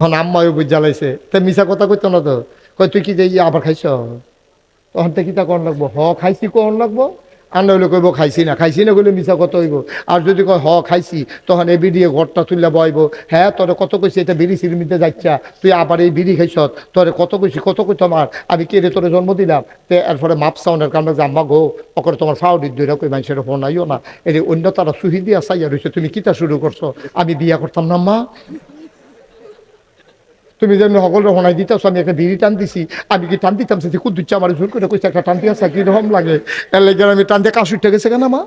তখন আম্মাও বুঝ জ্বালাইছে তা মিশা কথা কইতো না তো? কই, তুই কি যে আবার খাইছ? তখন তো কিতা কন লাগবো, হ, খাইছি কন লাগবো? আর নইলে কইব খাইছি না খাইছি না কইলে মিশা কত হইব। আর যদি কয়, হ, খাইছি, তখন এই বিড়িয়ে ঘরটা তুললে বইব। হ্যাঁ তোরে কত কইছি, এটা বিড়ি সিরিমিতে যাচ্ছা তুই আবার এই বিড়ি খাইছ, তোরে কত কইছি, কত কই তোমার আমি কে রে তোরে জন্ম দিলাম? তে এরপরে মাপ সাউন্ডের কারণে যে, আম্মা গো, অকরে তোমার ফাউডির দুইটা কই মানুষের ফোন আইও না। এই অন্য তারা সুহি দিয়া সাইয়া রয়েছে তুমি কিতা শুরু করছ? আমি বিয়া করতাম না মা তুমি যেমনি সকলের শোনাই দিতেছ, আমি একটা বিড়ি টান দিছি আমি কি টান দিতাম সে খুব দুচ্ছা আমার জোর করে কইছে, একটা টান দিয়ে কি রকম লাগে? এর লেগে আমি টান দিয়ে কাশ উঠে গেছে কেন মা?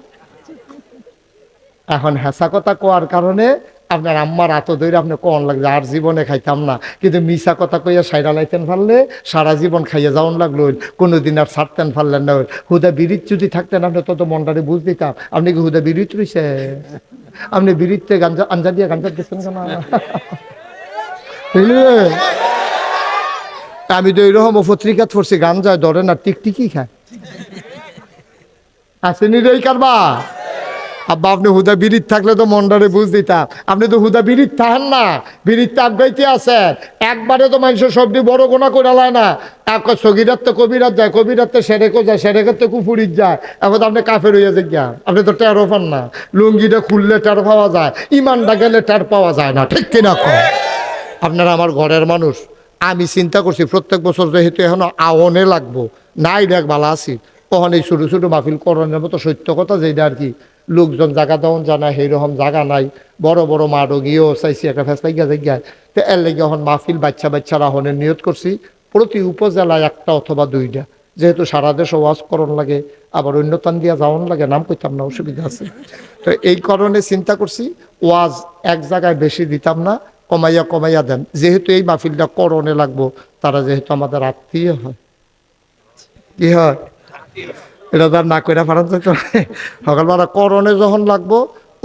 এখন হেসা কথা কোয়ার কারণে আপনার আম্মার আত ধরে আপনি কন লাগছে? আর জীবনে খাইতাম না। কিন্তু মিশা কথা কইয়া সাইডা লাইতেন পারলে সারা জীবন খাইয়া যাওয়ান লাগল কোনোদিন আর ছাড়তেন পারলেন না হুদা বিড়িত যদি থাকতেন, আপনি তত মনটারে বুঝ দিতাম। আপনি কি হুদা বিড়িত রইছে আপনি বিড়িতে গাঞ্জা আঞ্জা দিয়ে গাঞ্জা দিচ্ছেন কেন? আমি তো এইরকম পত্রিকা পড়ছি, গান যায় ধরে না, টিকটিকি খায়। আসেনি রে কারবা? আব্বা, আপনি হুদা বিড়িত থাকলে তো মন্ডারে বুঝ দিতাম। আপনি তো হুদা বিড়িত থাকেন না বিড়িত তাপ গাইতে আছেন। একবারে তো মানুষের সবটি বড় গোনা করে লায় না। এক সগিরাত তো কবিরাত যায় কবিরাত তো সেরেকও যায়, সেরেকের তো কুফুরিত যায়। এখন তো আপনি কাফের হইয়া যে গিয়া, আপনি তো টেরো পান না। লুঙ্গিটা খুললে টের পাওয়া যায়, ইমানটা গেলে টের পাওয়া যায় না, ঠিক কিনা কয় আপনারা আমার ঘরের মানুষ। আমি চিন্তা করছি, প্রত্যেক বছর যেহেতু এখন আওনে লাগবো, নাই দেখ ভালো আছি। তখন এই ছোটো ছোটো মাহফিল করণের মতো সত্য কথা যেটা আর কি। লোকজন জায়গা দেওয়ান জানা, সেইরকম জায়গা নাই। বড় বড় মাঠও গিয়েও চাইছি একটা ফেসলাই গিয়া জায়গায় তো এর লেগে এখন মাহফিল বাচ্চা বাচ্চারা হনের নিয়ত করছি। প্রতি উপজেলায় একটা অথবা দুইটা। যেহেতু সারা দেশে ওয়াজ করণ লাগে, আবার অন্য দিয়া যাওয়ান লাগে, নাম কইতাম না, অসুবিধা আছে। তো এই কারণে চিন্তা করছি, ওয়াজ এক জায়গায় বেশি দিতাম না। কমাইয়া কমাইয়া দেন। যেহেতু এই মাহফিলটা করণে লাগবো, তারা যেহেতু আমাদের আত্মীয় হয়। কি হয়? এটা তার না কইরা পারান সকালবেলা করণে যখন লাগবো,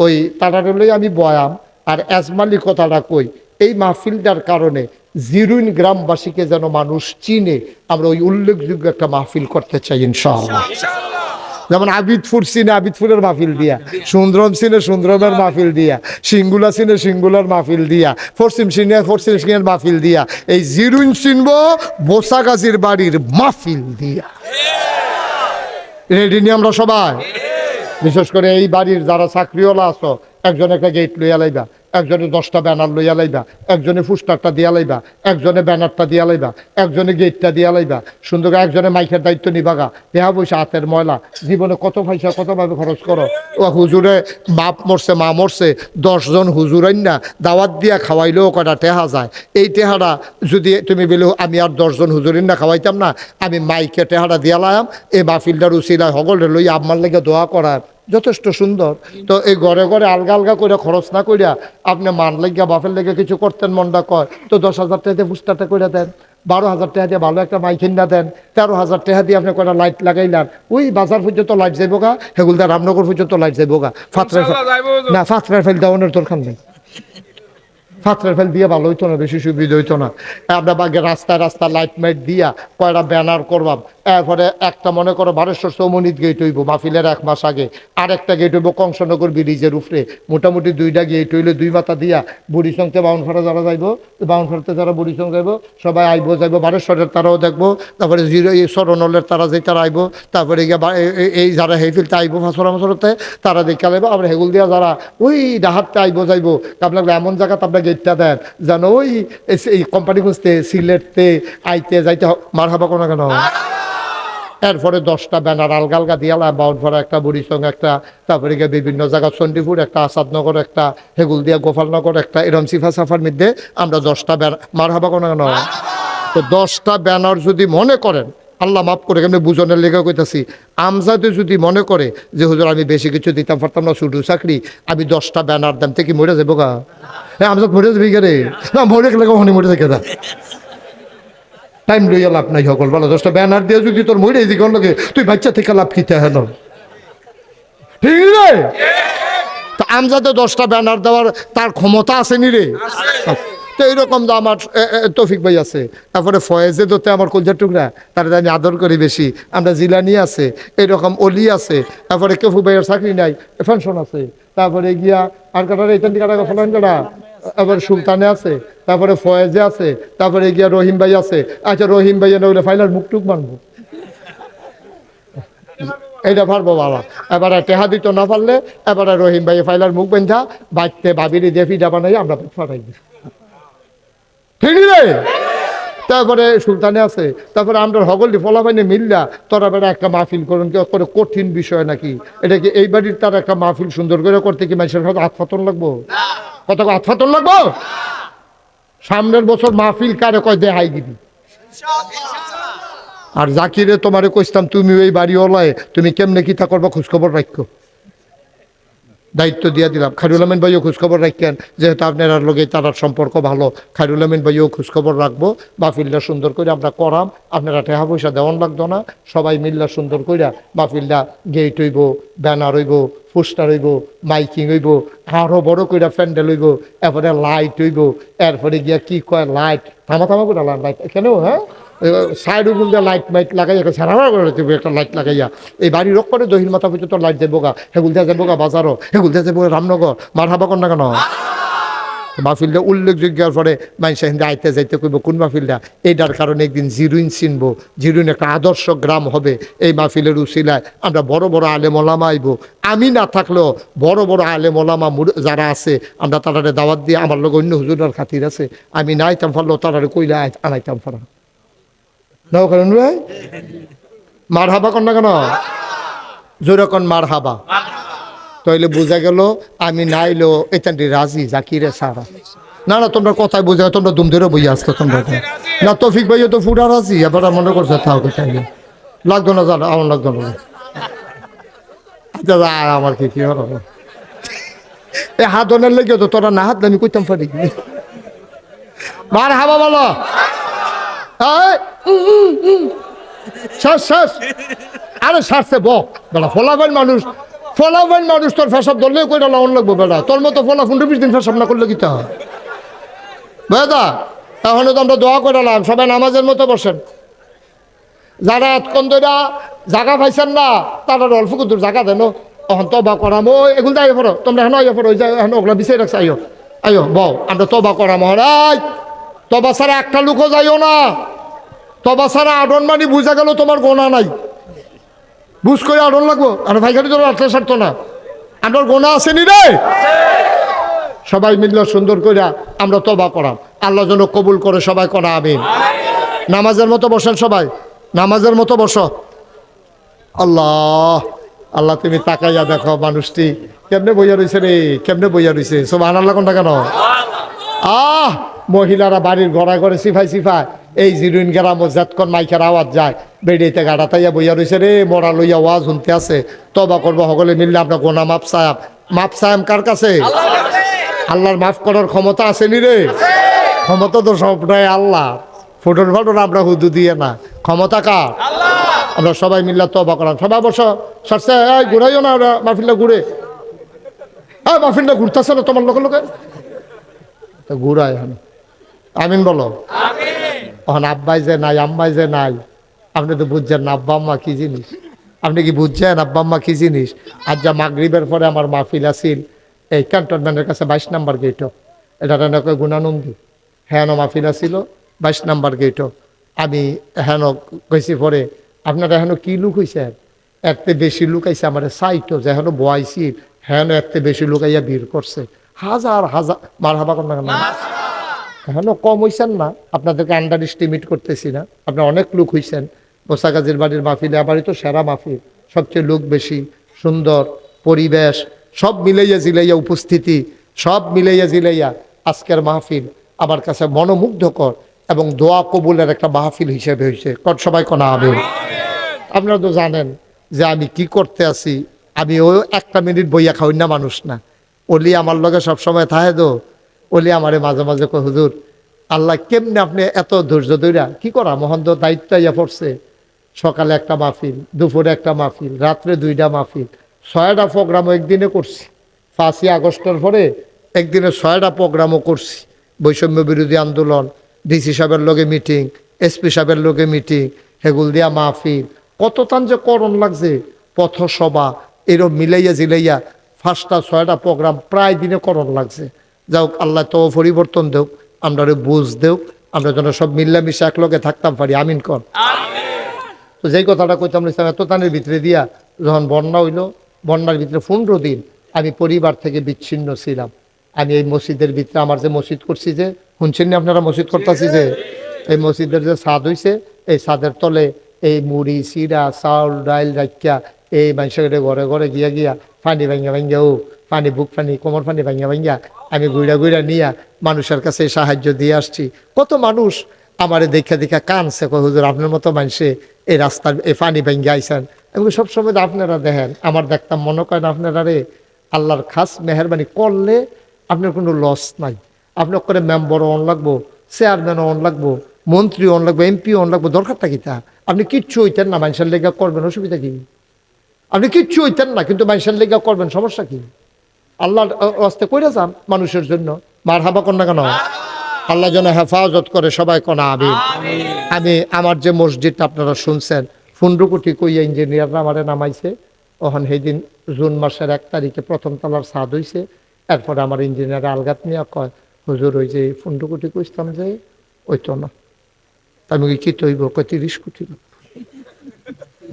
ওই তাড়াটা লই আমি বয়াম। আর এজমালি কথাটা কই, এই মাহফিলটার কারণে জিরুইন গ্রামবাসীকে যেন মানুষ চিনে, আমরা ওই উল্লেখযোগ্য একটা মাহফিল করতে চাই ইনশাআল্লাহ। যেমন আবিদপুর সিনে আবিদপুরের মাহফিল দিয়া, সুন্দরম সিনে সুন্দরমের মাহফিল দিয়া, সিঙ্গুলা সিনে সিঙ্গুলার মাহফিল দিয়া, পশ্চিম সিনে পশ্চিম সিনের মাহফিল দিয়া, এই জিরুইন চিনব বোসাগাজির বাড়ির মাহফিল দিয়া। রেডি নি আমরা সবাই? বিশেষ করে এই বাড়ির যারা চাকরিওয়ালা আছো, একজন একটা গেট লইয়া লাইবা। একজনে দশটা ব্যানার লইয়া লাইবা, একজনে ফুস্টারটা দিয়া লাইবা, একজনে ব্যানারটা দিয়া লাইবা, একজনে গেটটা দিয়া লাইবা। সুন্দর একজনে মাইকের দায়িত্ব নিবাগা দেহা পয়সা হাতের ময়লা। জীবনে কত পয়সা, কতভাবে খরচ করো? ও হুজুরে, বাপ মরছে, মা মরছে, দশজন হুজুরাই না দাওয়াত দিয়া খাওয়াইলেও কটা টেহা যায়? এই টেহাটা যদি তুমি বলে, আমি আর দশজন হুজুরিন না খাওয়াইতাম না, আমি মাইকে টেহাটা দিয়া লাম এই মাহফিলটার উচিলায় সকলে লই আমার লেগে দোয়া করার। যথেষ্ট সুন্দর তো এই ঘরে ঘরে আলগা আলগা করে খরচ না করিয়া আপনি মান লেগিয়া বাপের লেগে কিছু করতেন মনটা কয় তো দশ হাজার টাকা দিয়ে পুস্তাটা করে দেন বারো হাজার টাকা দিয়ে ভালো একটা মাইকিন না দেন তেরো হাজার টাকা দিয়ে আপনি কটা লাইট লাগাইলেন ওই বাজার পর্যন্ত লাইট যাইব গা হেগুলদার রামনগর পর্যন্ত লাইট যাইব গা ফাতরা। না ফাতরার ফেল দেওয়ানোর দরকার নেই ফাতরের ফেল দিয়ে ভালো হইতো না, বেশি সুবিধা হইতো না। আপনার বাগে রাস্তায় রাস্তা লাইট মাইট দিয়া কয়টা ব্যানার করবাম। এরপরে একটা মনে করো বারেশ্বর চৌমনিত গেট হইব, মাহফিলের এক মাস আগে। আর একটা গেট হইব কংসনগর ব্রিজের উপরে। মোটামুটি দুইটা গেট হইলে দুই মাথা দিয়া বুড়ি সঙ্গে বাউনফাড়া যারা যাইব বাউনফাড়াতে যারা বুড়ি সঙ্গে যাইব, সবাই আইব, যাইব। বারেশ্বরের তারাও দেখব, তারপরে জিরো এই সরনলের তারা যে তারা আইব, তারপরে এই যারা হেফিলতে আইব, ফাঁসরা মাসরতে তারা দেখা লাইব। আবার হেগুল দিয়া যারা ওই ডাহাততে আইব, যাইব। আপনার এমন জায়গা আপনার গেটটা দেন যেন ওই এই কোম্পানি খুঁজতে সিলেটতে আইতে যাইতে মার হাবা কোনো কেন? এরপরে দশটা ব্যানার আলগা আলগা দিয়ালা বাউনফাড়া একটা বুড়িসং একটা, তারপরে গিয়ে বিভিন্ন জায়গা, চণ্ডীপুর একটা, আসাদনগর একটা হেগুল দিয়া গোপালনগর একটা, এরম সিফা সাফার মধ্যে আমরা দশটা ব্যানার মার হাবা কোনো কেন? তো দশটা ব্যানার যদি মনে করেন আল্লাহ মাফ করে কেমনি বুঝনের লেখা কইতাছি। আমজাদে যদি মনে করে যে হুজুর আমি বেশি কিছু দিতাম পারতাম না শুধু চাকরি আমি দশটা ব্যানার দাম থেকে মরে যাব গা? হ্যাঁ আমজাদ মরে যাবি কে রে? না মরে গেলে কখনই মরে থাকে না। টাইম লইয়া লাভ নাই সকল বলো দশটা ব্যানার দিয়ে যদি তোর মরে দিকে লোকে তুই বাচ্চা থেকে লাভ কিতে হেন? ঠিক রে? তা আমজাদে দশটা ব্যানার দেওয়ার তার ক্ষমতা আছে নি রে? তো এইরকম তো আমার তৌফিক ভাই আছে। তারপরে ফয়েজে দোতে আমার কলজার টুকরা, তার আমি আদর করি বেশি। আমরা জিলানি আছে, এইরকম অলি আছে, তারপরে কেফু ভাইয়ের চাকরি নাই পেনশন আছে। তারপরে গিয়া আর কাটার এইটান কাটা ফলান কাটা, তারপরে সুলতানে আছে, তারপরে ফয়েজে আছে, তারপরে গিয়া রহিম ভাই আছে। আচ্ছা রহিম ভাই নইলে ফাইলার মুখ টুক মানবো এইটা পারব বাবা। এবারে টেহা দিত না পারলে, এবারে রহিম ভাই ফাইলার মুখ বেঁধা বাইতে বাবিরি দিয়ে ফিডা বানাই আমরা ফাটাই দিই। ঠিক রে তারপরে সুলতানে আছে, তারপরে আমরা হগলি ফলাফাইনে মিল্লা, তোরা বেড়া একটা মাহফিল করুন, কি করে কঠিন বিষয় নাকি? এটা কি এই বাড়ির তার একটা মাহফিল সুন্দর করে করতে কি মানুষের হয়তো আতফাতন লাগবো? কত আতফাতন লাগবো? সামনের বছর মাহফিল কারে কয় দেহাই দিবি আর জাকিরে তোমারে কইতাম তুমি ওই বাড়ি ওলায় তুমি কেমনে কি তা করবা খোঁজখবর রাখো দায়িত্ব দিয়ে দিলাম। খায়রুল আমিন ভাইও খোঁজখবর রাখেন যেহেতু আপনার লগে তার সম্পর্ক ভালো, খায়রুল আমিন ভাইও খোঁজখবর রাখব। মাহফিলটা সুন্দর করে আমরা করাম, আপনারা টেহা পয়সা দেওয়ান লাগতো না। সবাই মিল্লা সুন্দর করে মাহফিলটা গেট হইব ব্যানার হইব পোস্টার হইব মাইকিং হইব, আরও বড় করে প্যান্ডেল হইব, এরপরে লাইট হইব, এরপরে গিয়া কি কয় লাইট থামা থামা করে লাইট কেন হ্যাঁ? সাইড উপর দিয়ে লাইট মাইট লাগাইয়া সারা করে একটা লাইট লাগাইয়া। এই বাড়ির রক করে দহিন মাথা পর্যন্ত লাইট দেবো গা। হেগুল দিয়ে যাব গা বাজারও। হেগুল দিয়ে যাব রামনগর। মার হাবা কর না কেন মাহফিলটা উল্লেখযোগ্যের পরে মানুষ হিন্দে আইতে যাইতে কইব, কোন মাহফিলটা এইটার কারণে একদিন জিরুইন চিনব। জিরুইন একটা আদর্শ গ্রাম হবে এই মাহফিলের উসিলায়। আমরা বড় বড় আলেম ওলামা আইব। আমি না থাকলেও বড় বড় আলেম ওলামা যারা আছে, আমরা তারারে দাওয়াত দিয়ে, আমার লোক অন্য হুজুরার খাতির আছে। আমি না আইতাম পারলেও তারারে কইলে আনাইতাম পারা। নাও কেন ভাই মার হাবা কন না কেন? কন মার হাবা তাইলে বোঝা গেল আমি নাইলো এতান্টি রাজি জাকিরে সারা। না না তোমরা কথায় বোঝা তোমরা দুম ধরে বই আসতো তোমরা। না তফিক ভাইও তো ফুরা রাজি এবার মনে করছে থাও তাইলে। লাগতো না জানো আমার লাগতো না। আচ্ছা যা, আমার কি কি হবে এ হাতনের লেগে তো তোরা না হাত আমি কইতাম পারি। মার হাবা বলো। উম। শ্বাস শ্বাস। আরে শ্বাসে ব বেড়া ফলাফল মানুষ ফলাফল মানুষ তোর ফেসব ধরলেও কইটা লাউন লাগবো বেড়া তোর মতো ফলা পনেরো বিশ দিন ফেসব না করলে কি তা হয়? বেদা, তাহলে তো আমরা দোয়া করালাম সবাই নামাজের মতো বসেন। যারা এতক্ষণ ধরে জায়গা পাইছেন না, তারা অল্প কুতুর জায়গা দেন অহন তবা করাম, ও এগুলো আইয় পড়ো তোমরা এখন আইয় পড়ো, ওই যে এখন ওগুলা বিচার রাখছে আইয় আইয় বউ আমরা তবা করাম হরাই তবা ছাড়া একটা লোকও যাইও না। তবা ছাড়া আডন মানি বুঝা গেল তোমার গোনা নাই। বুঝ করে আডন লাগবো? আর ভাইখানি তোর আটলে সারতো না। আমার গোনা আসেনি রে? সবাই মিললে সুন্দর করে আমরা তবা করাম। আল্লাহ যেন কবুল করে সবাই করা, আমিন। নামাজের মতো বসেন সবাই। নামাজের মতো বসো। আল্লাহ আল্লাহ তুমি তাকাইয়া দেখো মানুষটি। কেমনে বইয়া রয়েছে রে? কেমনে বইয়া রয়েছে সব আনার লাগুন কেন? আহ, মহিলারা বাড়ির ঘরে ঘরে সিফাই সিফাই। এই জিরুইন গেরাম জাতকন মাইকের আওয়াজ যায় বেড়িতে গাড়া তাইয়া বইয়া রয়েছে রে মরা লইয়া ওয়াজ শুনতে আছে। তবা করব সকলে মিললে আমরা গোনা মাপ সাহেব মাপ সাহেব কার কাছে? আল্লাহর মাফ করার ক্ষমতা আছে নি রে? ক্ষমতা তো সবটাই আল্লাহ। ফটোর ফটোর আমরা হুদু দিয়ে না। ক্ষমতা কার? আমরা সবাই মিল্লা তবা করাম। সবাই বসো সরষে এই ঘুরাইও না ওরা মাহফিলটা ঘুরে। হ্যাঁ মাহফিলটা ঘুরতেছে না তোমার লোকে লোকে তো ঘুরাই আমিন বলো। এখন আব্বাই যে নাই, আম্মাই যে নাই, আপনি তো বুঝছেন না, আব্বা আম্মা কি জিনিস? আপনি কি বুঝছেন, আব্বা আম্মা কি জিনিস? আজ যা মাগরিবের পরে আমার মাহফিল আছিল, এই ক্যান্টনমেন্টের কাছে বাইশ নাম্বার গেটও এটা নাকি গুণানন্দী। হ্যাঁ মাহফিল আছিল, বাইশ নাম্বার গেটও আমি হেন কইছি পরে, আপনারা হেন কি লুক হয়েছে এতে বেশি লুক আইছে আমার সাইটো যে হেন বয়াইছি। হেন এতে বেশি লুক আইয়া ভিড় করছে। হাজার হাজার মার হাবা না কেন? এখনও কম হইছেন না। আপনাদেরকে আন্ডার এস্টিমেট করতেছি না। আপনার অনেক লোক হইছেন। গোসাগাজির বাড়ির মাহফিলে আবারই তো সেরা মাহফিল। সবচেয়ে লোক বেশি, সুন্দর, পরিবেশ, সব মিলাইয়া জিলাইয়া উপস্থিতি, সব মিলাইয়া জিলাইয়া আজকের মাহফিল আমার কাছে মনোমুগ্ধকর এবং দোয়া কবুলের একটা মাহফিল হিসেবে হয়েছে কট সবাই কোনা হবে আপনারা তো জানেন যে আমি কি করতে আছি। আমি ওই একটা মিনিট বইয়া খাওয়াই না মানুষ না। ওলি আমার লগে সবসময় থাকে তো। ওলি আমারে মাঝে মাঝে কয়, হুজুর, আল্লাহ কেমনে আপনি এত ধৈর্য ধৈরা কি করা? মহন্ত দায়িত্ব ইয়া পড়ছে। সকালে একটা মাহফিল, দুপুরে একটা মাহফিল, রাত্রে দুইটা মাহফিল, ছয়টা প্রোগ্রামও একদিনে করছি। পাঁচই আগস্টের পরে একদিনে ছয়টা প্রোগ্রামও করছি। বৈষম্য বিরোধী আন্দোলন, ডিসি সাহেবের লগে মিটিং, এসপি সাহেবের লগে মিটিং, হেগুল দিয়া মাহফিল। কত তান যে করণ লাগছে। পথসভা, এরম মিলাইয়া জিলাইয়া ফার্স্টটা ছয়টা প্রোগ্রাম প্রায় দিনে করণ লাগছে। যাও, আল্লাহ তো পরিবর্তন দেও আমরা বুঝ দেও আমরা যেন সব মিল্লামিশা একলগে থাকতাম পারি, আমিন কর তো যেই কথাটা কইতাম এত তানের ভিতরে দিয়া যখন বন্যা হইল, বন্যার ভিতরে পনেরো দিন আমি পরিবার থেকে বিচ্ছিন্ন ছিলাম। আমি এই মসজিদের ভিতরে, আমার যে মসজিদ করছি যে, শুনছেন না আপনারা মসজিদ করতেছি যে? এই মসজিদের যে ছাদ হইছে, এই ছাদের তলে এই মুড়ি চিরা চাউল, ডাইল রাখিয়া এই মানুষের ঘরে ঘরে গিয়া গিয়া পানি ভাঙ্গা ভাঙ্গা ও পানি, বুক পানি, কোমর পানি ভাঙ্গা ভাঙ্গা আমি গুইড়া গুইড়া নিয়া মানুষের কাছে সাহায্য দিয়ে আসছি। কত মানুষ আমারে দেখা দেখা কানছে হুজুর, আপনার মতো মানুষে এই রাস্তার এই পানি ভেঙ্গে আইসেন আমি সবসময় আপনারা দেখেন, আমার দেখতাম মনে করেন আপনারা রে, আল্লাহর খাস মেহরবানি করলে আপনার কোনো লস নাই। আপনার করে মেম্বার অন লাগবো চেয়ারম্যান অন লাগবো, মন্ত্রী অন লাগবো এমপি অন লাগবো, দরকারটা কি তা? আপনি কিচ্ছু হইতেন না, মানুষের লেগা করবেন, অসুবিধা কি? আপনি কিচ্ছু হইতেন না, কিন্তু মানুষের লেগা করবেন, সমস্যা কি? আল্লাহর রাস্তে করে যান মানুষের জন্য। মার হাবা না কেন? আল্লাহ যেন হেফাজত করে সবাই কনা আবি আমি আমার যে মসজিদটা আপনারা শুনছেন পনেরো কোটি কইয়া ইঞ্জিনিয়াররা আমারে নামাইছে। ওখান সেই দিন জুন মাসের এক তারিখে প্রথম তলার ছাদ হইছে। এরপরে আমার ইঞ্জিনিয়ার আলগাত নিয়ে কয় হুজুর ওই যে পনেরো কোটি কইতাম যে ওই তো না। আমি কি তৈব কয় তিরিশ কোটি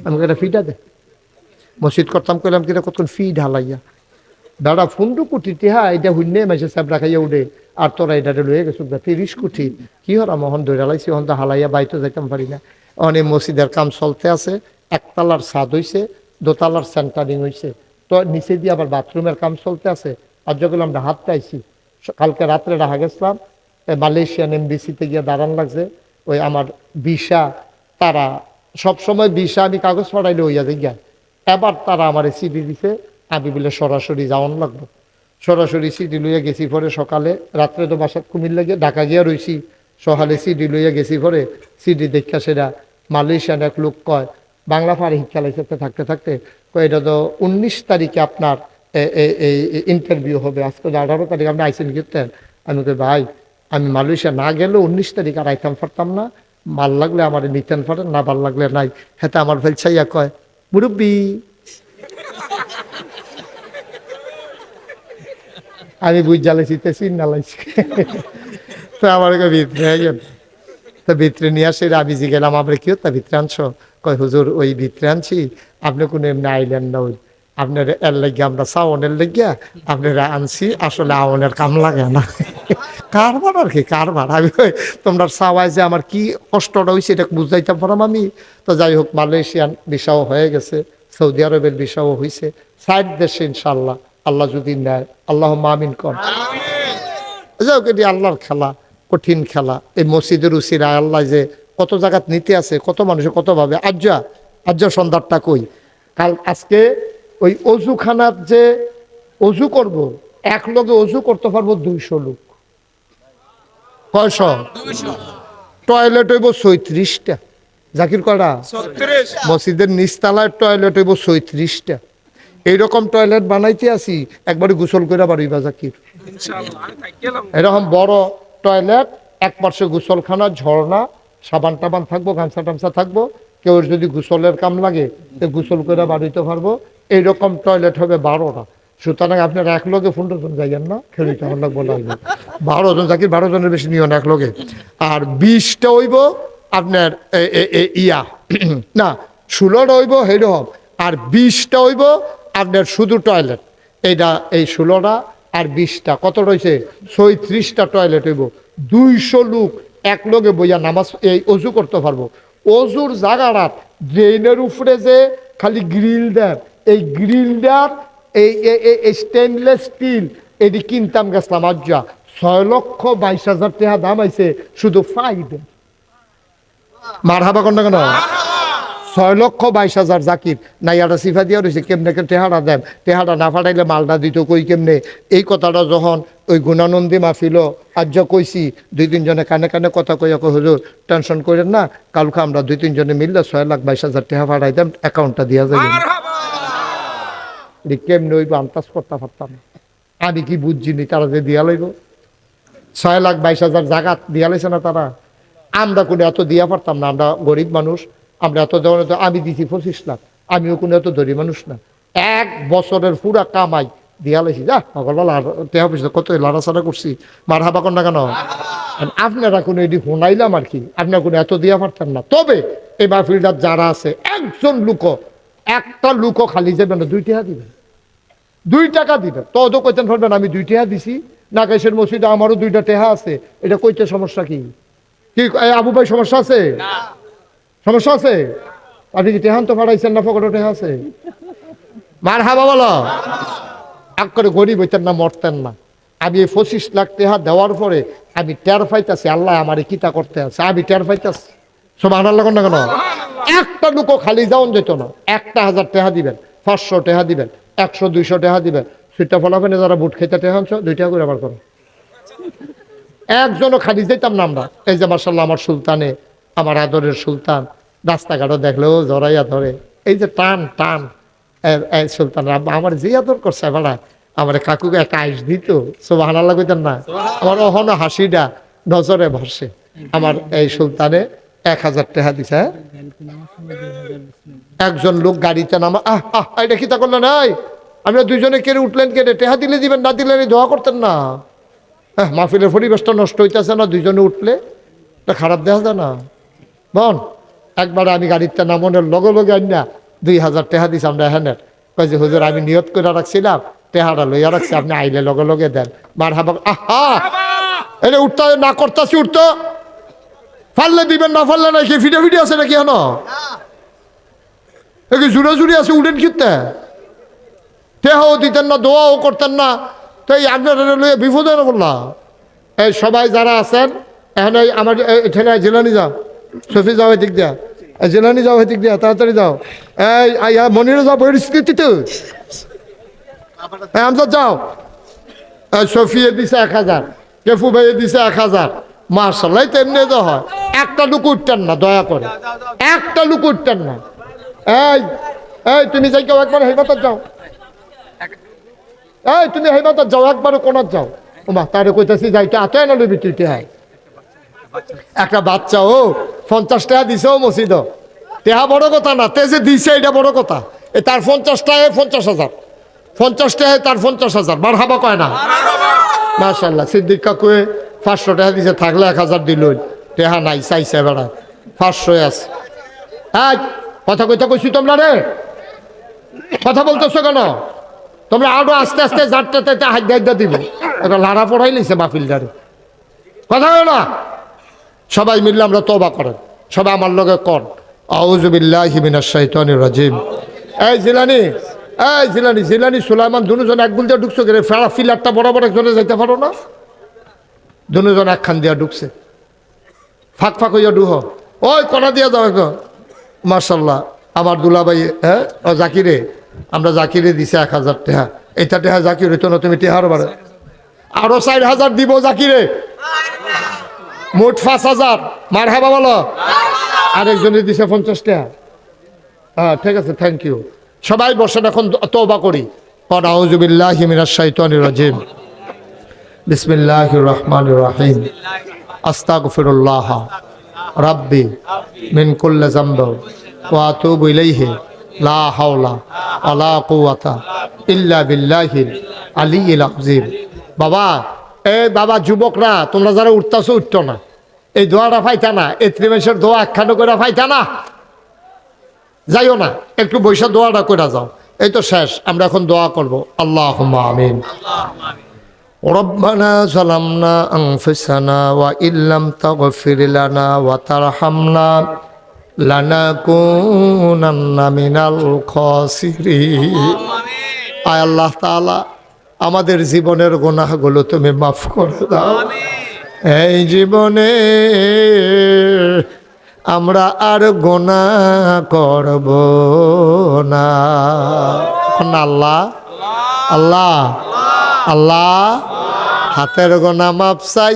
আমি এটা ফিটা দে। মসজিদ করতাম কইলাম কিনা কতক্ষণ ফি ঢালাইয়া? দাদা পনেরো কোটি টিহা এটা শূন্য মাসে চাপড়া খাইয়া উঠে আর তোরা এটা লয়ে গেছো। তিরিশ কোটি। কি হরা মোহন ধরে লাইছি হন তো হালাইয়া বাইতে যাইতাম পারি না। অনেক মসজিদের কাম চলতে আছে একতলার ছাদ হইছে দোতলার সেন্টারিং হইছে তো, নিচে দিয়ে আবার বাথরুমের কাম চলতে আছে। আর যখন আমরা হাত পাইছি। কালকে রাত্রে রাখা গেছিলাম। মালয়েশিয়ান এমবিসিতে গিয়ে দাঁড়ান লাগছে। ওই আমার ভিসা তারা সব সময় ভিসা আমি কাগজ পাঠাইলে হইয়া গিয়া। এবার তারা আমার সিডি দিছে। আমি বলে সরাসরি যাওয়ান লাগবো। সরাসরি সিডি লইয়া গেছি পরে সকালে, রাত্রে তো বাসাত কুমির গিয়ে ঢাকা গিয়া রইছি। সকালে সিডি লইয়া গেছি পরে সিডি দেখা সেরা মালয়েশিয়ান এক লোক কয়, বাংলা পারে শিক্ষা লাইসেন্সে থাকতে থাকতে, কয়, এটা তো উনিশ তারিখে আপনার এই ইন্টারভিউ হবে। আজকে আঠারো তারিখ আপনি আইসেন গেতেন আমি কই, ভাই, আমি মালয়েশিয়া না গেলেও উনিশ তারিখ আর আইতাম পারতাম না। ভালো লাগলে আমার নিতেন পারেন, না ভালো লাগলে নাই। হেতে আমার ফেলছাইয়া কয়, মুরব্বী আমি বুঝ জ্বালাইছি, তে চিন নালাইছি তো আমার ভিতরে তো ভিতরে নিয়ে আসে আমি গেলাম আমরা কি তা ভিতরে আনছো? কয়, হুজুর, ওই ভিতরে আনছি। আপনি কোনো এমনি আইলেন না ওই। আপনার এর লাগিয়া আমরা সাওনের লাগিয়া আপনারা আনছি, আসলে আওনের কাম লাগে না। কারবার আর কি, কারবার। আমি তোমরা সাওয়াই যে আমার কি কষ্টটা হয়েছে এটা বুঝাইতে পারাম আমি। তো যাই হোক, মালয়েশিয়ান বিষাও হয়ে গেছে, সৌদি আরবের বিষাও হয়েছে সাইড দেশে ইনশাল্লাহ আল্লাহ যদি নেয় আল্লাহ মামিন কর। যাই হোক এটি আল্লাহর খেলা কঠিন খেলা। এই মসজিদের উসিরা আল্লাহ যে কত জায়গাত নিতে আছে কত মানুষে কতভাবে আজ্জা আজ্জা সন্ধ্যারটা কই? কাল আজকে ওই অজুখানার যে অজু করব এক লোকে অজু করতে পারব দুইশো লোক। কয়শ? টয়লেট হইব ছয়ত্রিশটা। জাকির করা মসজিদের নিচতলায় টয়লেট হইব ছয়ত্রিশটা। এইরকম টয়লেট বানাইতে আসি একবারে গোসল করে বাড়িবা জাকির। এরকম বড় টয়লেট এক পাশে গোসলখানা ঝর্ণা সাবান টাবান থাকব গামছা টামছা থাকব কেউ যদি গোসলের কাম লাগে তো গোসল করে বাড়িতে পারব। এইরকম টয়লেট হবে বারোটা। সুতরাং আপনার এক লোকে পনেরো জন যাইয়েন না খেলিতে আমার লাগবো লাগবে বারো জন চাকরি বারো জনের বেশি নিও না এক লোকে আর বিশটা হইব আপনার ইয়া। না ষোলোটা হইব সেইরকম আর বিশটা হইব আপনার শুধু টয়লেট এইটা এই ষোলোটা আর বিশটা। কত রয়েছে? ছয়ত্রিশটা টয়লেট হইব। দুইশো লোক এক লোকে বইয়া নামাজ, এই অজু করতে পারব। অজুর জায়গাটা ড্রেনের উপরে যে খালি গ্রিল দেন, এই গ্রিলটার এই স্টেনলেস স্টিল এটি কিনতাম গেছিলাম আজ্জা ছয় লক্ষ বাইশ হাজার টাকা দাম আইছে, শুধু ফাইভ মার হাবা কন্যা কেন? ছয় লক্ষ বাইশ হাজার জাকির। নাইয়াটা সিফা দিয়া রয়েছে কেমনে টেহারা দেন? টেহারা না ফাটাইলে মালটা দিত কই কেমনে? এই কথাটা যখন ওই গুণানন্দী মাহফিল আজ্য কইছি দুই তিনজনে কানে কানে কথা কইয়া কই হুজুর টেনশন করেন না কালকে আমরা দুই তিনজনে মিললে ছয় লাখ বাইশ হাজার টাকা ফাটাই দেন অ্যাকাউন্টটা দিয়া যাবে কেমনে হইব আন্দাজ করতে পারতাম। আমি কি বুঝছিনি তারা যে দিয়া লইব? ছয় লাখ বাইশ হাজার জাগাত দিয়া লাইছে না তারা? আমরা কোনো এত দিয়া পারতাম না আমরা গরিব মানুষ। আমরা এত তো আমি দিছি পঁচিশ লাখ, আমিও কোনো এত ধরি মানুষ না। এক বছরের পুরা কামাই দিয়া লাইছি। যা সকালবেলা টেহা পয়সা কত লাড়াচাড়া করছি। মার হাবা না কেন? আপনারা কোনো এটি শোনাইলাম আর কি? আপনারা কোনো এত দিয়া পারতেন না। তবে এই মাহফিলটার যারা আছে, একজন লুক, একটা লুকও খালি যাবে না, দুই টাকা দিবেন দুই টাকা দিবেন তো তো কইতেন পারবেন আমি দুই টাকা দিছি। নাকাইশের মসজিদে আমারও দুইটা টেহা আছে। এটা কইতে সমস্যা কি? কি আবু ভাই সমস্যা আছে? সমস্যা আছে? আপনি কি টেহান তো ফাড়াইছেন না পকেটে টেহা আছে? মার হাবা বলো। এক করে গরিব হইতেন না মরতেন না। আমি এই পঁচিশ লাখ টেহা দেওয়ার পরে আমি টের পাইতাছি আল্লাহ আমার কিতা করতে আছে? আমি টের পাইতাছি। সব আনার লাগান না কেন? একটা লুকো খালি যাওন যেত না। একটা হাজার টেহা দিবেন পাঁচশো টেহা দিবেন একশো দুইশো টেহা দিবেন। সেটা ফলাফেনে যারা বুট খেতে টেহা আনছো দুই টাকা করে আবার করো। একজনও খালি যেতাম না আমরা। এই যে মার্শাল্লাহ আমার সুলতানে আমার আদরের সুলতান রাস্তাঘাটও দেখলেও জড়াইয়া ধরে। এই যে টান টান সুলতান আব্বা আমার যে আদর করছে ভাড়া আমার কাকুকে একটা আইস দিত সব হানা লাগাইতেন না আমার অহন হাসিটা নজরে ভরসে আমার এই সুলতানে এক হাজার টাকা দিছে হ্যাঁ? একজন লোক গাড়িতে নামা আহ আহ এটা কি তা করলেন নাই আপনারা দুজনে কেড়ে উঠলেন কেড়ে টেহা দিলে দিবেন না দিলে দোয়া করতেন না। হ্যাঁ মাহফিলের পরিবেশটা নষ্ট হইতেছে না দুইজনে উঠলে এটা খারাপ দেখা যায় না। বন একবার আমি গাড়িতে নামনের লগে লগে আনি না দুই হাজার টেহা দিছি আমরা হ্যাঁ কই যে, হুজুর, আমি নিয়ত করে রাখছিলাম, টেহাটা লইয়া রাখছি, আপনি আইলে লগে লগে দেন। মার হাবা আহা! এটা উঠতে না করতেছি, উঠতো। ফাললে দিবেন না, ফাললে না কি ফিডে ফিডে আছে নাকি হন কি জুড়ে জুড়ে আছে, উঠেন কিনতে টেহাও দিতেন না, দোয়াও করতেন না। তো এই আপনারা লইয়া বিপদে না বললা এই সবাই যারা আছেন, এখন আমার ঠেলে জেলানি যাও। সফি যাও এদিক দিয়া। জেলানি যাও এদিক দিয়া, তাড়াতাড়ি যাও। এই আইয়া মনিরে যাও পরিস্থিতিতে হ্যাঁ আমজাদ যাও। সফিয়ে দিছে এক হাজার কেফু ভাইয়ে দিছে এক হাজার। মার্শাল্লাহ তেমনি তো হয়। একটা লুক উঠতেন না, দয়া করে। একটা লুক উঠতেন না। এই এই, তুমি যাই কেউ একবার হেবাতার যাও। এই, তুমি হেবাতার যাও, একবারও কোনার যাও। ওমা, তারে কইতাছি যাইতে, আতে না লইবি তুই টেহাই একটা বাচ্চা, ও, পঞ্চাশ টাকা দিছে, ও মসজিদ। টেহা বড় কথা না, তে যে দিছে, এটা বড় কথা। এ তার পঞ্চাশ টাকায় পঞ্চাশ হাজার। পঞ্চাশ টাকায় তার পঞ্চাশ হাজার। বার হাবা কয় না? মার্শাল্লাহ সিদ্দিক কাকুয়ে পাঁচশো টাকা দিছে, থাকলে এক হাজার দিল টেহা নাই, চাইছে বেড়া। পাঁচশো আছে। হ্যাঁ কথা কইতে কইছি তোমরা রে? কথা বলতেছো কেন? তোমরা আরও আস্তে আস্তে তাতে হাত হাত দিব। এটা লাড়া পড়াই নিছে মাহফিলদারে কথা হয় না? সবাই মিললে আমরা তবা করেন। সবাই আমার লগে কর। শাইতানির রাজিম। এই জিলানি এই জিলানি জিলানি সুলাইমান, দুজন এক গুল দিয়ে ঢুকছো গেলে ফেরা ফিলারটা বরাবর একজনে যাইতে পারো না? দুজন একখান দিয়া ঢুকছে। ফাঁক ফাঁক হইয়া ডুহ ওই কণা দিয়া যাও এখন। মার্শাল্লাহ আমার দুলাভাই হ্যাঁ? ও জাকিরে, আমরা জাকিরে দিছে এক হাজার টেহা। এটা টেহা জাকির হইতো না, তুমি টেহার বাড়ে আরও চার হাজার দিব জাকিরে। মোট পাঁচ হাজার। মার হাবা বলো। আরেকজনে দিছে পঞ্চাশ টাকা হ্যাঁ ঠিক আছে থ্যাংক ইউ সবাই বসেন, এখন তওবা করি। আউযুবিল্লাহ মিনাশ শাইতানির রাজিম। বিসমিল্লাহির রহমানির রহিম। আস্তাগফিরুল্লাহ। রাব্বি, মিন কুল্লি যামব, ওয়া আতুবু ইলাইহি। লা হাওলা ওয়ালা কুওয়াতা ইল্লা বিল্লাহিল আলিয়্যিল আযীম। বাবা এ বাবা যুবকরা তোমরা যারা উঠতাছো উঠতো না এই দোয়াটা ফাইতা না এই ত্রিমেশের দোয়া একখানো করে ফাইতা না যাইও না একটু বৈশা দোয়াটা করে যাও এই তো শেষ আমরা এখন দোয়া করব আল্লাহ আমিন ربنا ظلمنا أنفسنا وإن لم تغفر لنا وترحمنا لنكونن من الخاسرين আয় আল্লাহ তাআলা আমাদের জীবনের গুনাহগুলো তুমি মাফ করে দাও। এই জীবনে আমরা আর গোনা করব না। আল্লাহ আল্লাহ আল্লাহ, হাতের গোনা মাপ চাই,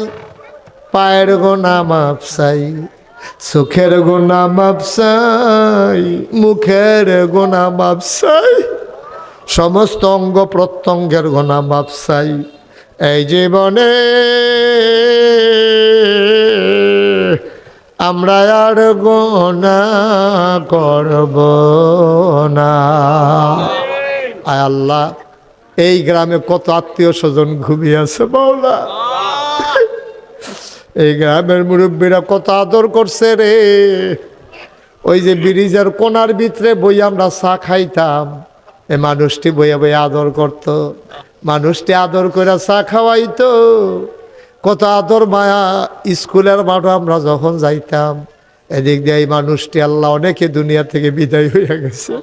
পায়ের গোনা মাপ চাই গোনা মাপ চাই, মুখের গোনা মাপ চাই। সমস্ত অঙ্গ প্রত্যঙ্গের গোনা মাপ চাই এই জীবনে। আমরা আর গোনা করব না। আয় আল্লাহ, এই গ্রামে কত আত্মীয় স্বজন ঘুমিয়ে আছে বাউলা এই গ্রামের মুরব্বীরা কত আদর করছে রে। ওই যে ব্রিজের কোনার ভিতরে বই আমরা চা খাইতাম। এ মানুষটি বইয়া বইয়া আদর করত। মানুষটি আদর করে চা খাওয়াইতো। কত আদর, মায়া। স্কুলের মাঠে আমরা যখন যাইতাম, এদিক দিয়ে এই মানুষটি আল্লাহ অনেকে দুনিয়া থেকে বিদায় হয়ে গেছে।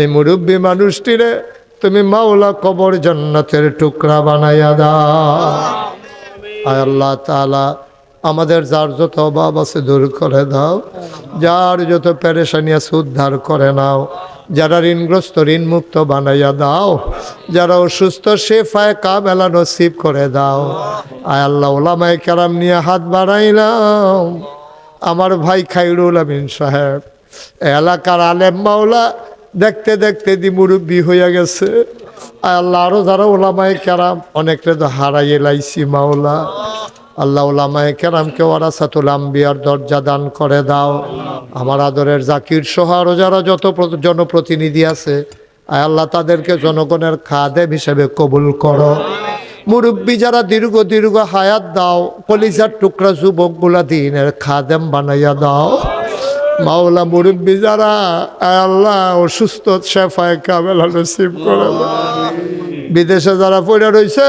এই মুরব্বী মানুষটিরে তুমি মাওলা কবর জন্নতের টুকরা বানাইয়া দাও। আয় আল্লাহ তালা আমাদের যার যত অভাব আছে দূর করে দাও। যার যত পেরেশানি আছে উদ্ধার করে নাও। যারা ঋণগ্রস্ত ঋণ মুক্ত বানাইয়া দাও। যারা অসুস্থ সে ফায় কাবেলা নসিব করে দাও। আয় আল্লাহ, ওলামায় কেরাম নিয়ে হাত বাড়াইলাম। আমার ভাই খাইরুল আমিন সাহেব, এলাকার আলেম মাওলা, দেখতে দেখতে দি মুরব্বী হইয়া গেছে। আয় আল্লাহ, আরও যারা ওলামায় কেরাম অনেকটা তো হারাইয়ে লাইছি মাওলা। আল্লাহ ওলামায় কেরামকে ওয়ারাসাতুল আম্বিয়ার দরজা দান করে দাও। আমার আদরের জাকির সহ আরও যারা যত জনপ্রতিনিধি আছে, আয় আল্লাহ তাদেরকে জনগণের খাদেম হিসেবে কবুল করো। মুরব্বী যারা দীর্ঘ দীর্ঘ হায়াত দাও, কলিজার টুকরা যুবকগুলা দিনের খাদেম বানাইয়া দাও। মাওলা মুরব্বী যারা, আয় আল্লাহ অসুস্থ শেফায় কাবেলা নসিব করে দাও। বিদেশে যারা পড়ে রয়েছে,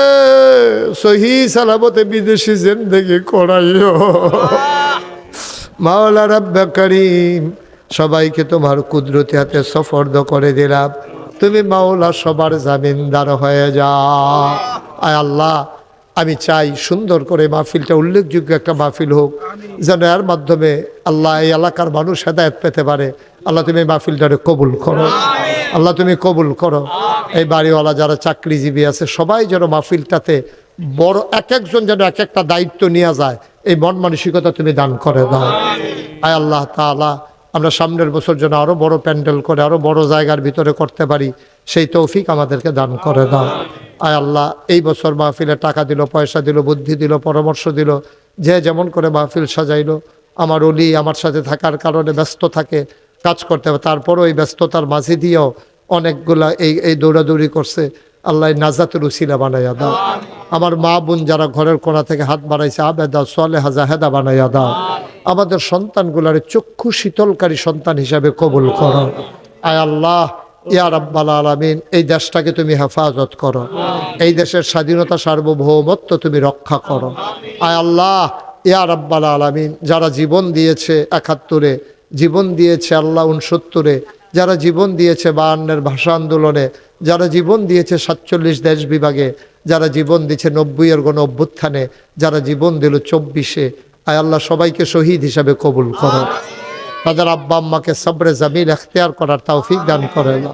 সহি সালামতে বিদেশি জিন্দগি করাইও। মাওলা রাব্বা করিম, সবাইকে তোমার কুদরতি হাতে সফর্দ করে দিলাম। তুমি মাওলা সবার জামিনদার হয়ে যা আয় আল্লাহ আমি চাই সুন্দর করে মাহফিলটা উল্লেখযোগ্য একটা মাহফিল হোক, যেন এর মাধ্যমে আল্লাহ এই এলাকার মানুষ হেদায়ত পেতে পারে। আল্লাহ তুমি মাহফিলটারে কবুল করো। আল্লাহ তুমি কবুল করো। এই বাড়িওয়ালা যারা চাকরিজীবী আছে, সবাই যেন মাহফিলটাতে বড় এক একজন যেন এক একটা দায়িত্ব নেওয়া যায়, এই মন মানসিকতা তুমি দান করে দাও। আয় আল্লাহ তাআলা, আমরা সামনের বছর যেন আরও বড় প্যান্ডেল করে আরও বড় জায়গার ভিতরে করতে পারি, সেই তৌফিক আমাদেরকে দান করে দাও। আয় আল্লাহ, এই বছর মাহফিলে টাকা দিল, পয়সা দিল, বুদ্ধি দিল, পরামর্শ দিল, যে যেমন করে মাহফিল সাজাইলো, আমার অলি আমার সাথে থাকার কারণে ব্যস্ত থাকে, কাজ করতে হবে। তারপরও এই ব্যস্ততার মাঝে দিয়েও অনেকগুলা এই এই দৌড়াদৌড়ি করছে। আল্লাহ নাজাতের উসিলা বানাইয়া দাও। আমার মা বোন যারা ঘরের কোণা থেকে হাত বাড়াইছে, আবেদা সোয়ালেহা জাহেদা বানাইয়া দাও। আমাদের সন্তানগুলার চক্ষু শীতলকারী সন্তান হিসাবে কবুল করো। আয় আল্লাহ ইয়া রাব্বাল আলামিন, এই দেশটাকে তুমি হেফাজত করো। এই দেশের স্বাধীনতা সার্বভৌমত্ব তুমি রক্ষা করো। আয় আল্লাহ, ইয়া রাব্বাল আলামিন, যারা জীবন দিয়েছে একাত্তরে, জীবন দিয়েছে আল্লাহ উনসত্তরে যারা জীবন দিয়েছে বায়ান্নের ভাষা আন্দোলনে, যারা জীবন দিয়েছে সাতচল্লিশ দেশ বিভাগে, যারা জীবন দিয়েছে নব্বইয়ের গণ অভ্যুত্থানে, যারা জীবন দিল চব্বিশে, আয় আল্লাহ সবাইকে শহীদ হিসাবে কবুল করো। তাদের আব্বা আম্মাকে সবরে জামিল এখতিয়ার করার তৌফিক দান করে না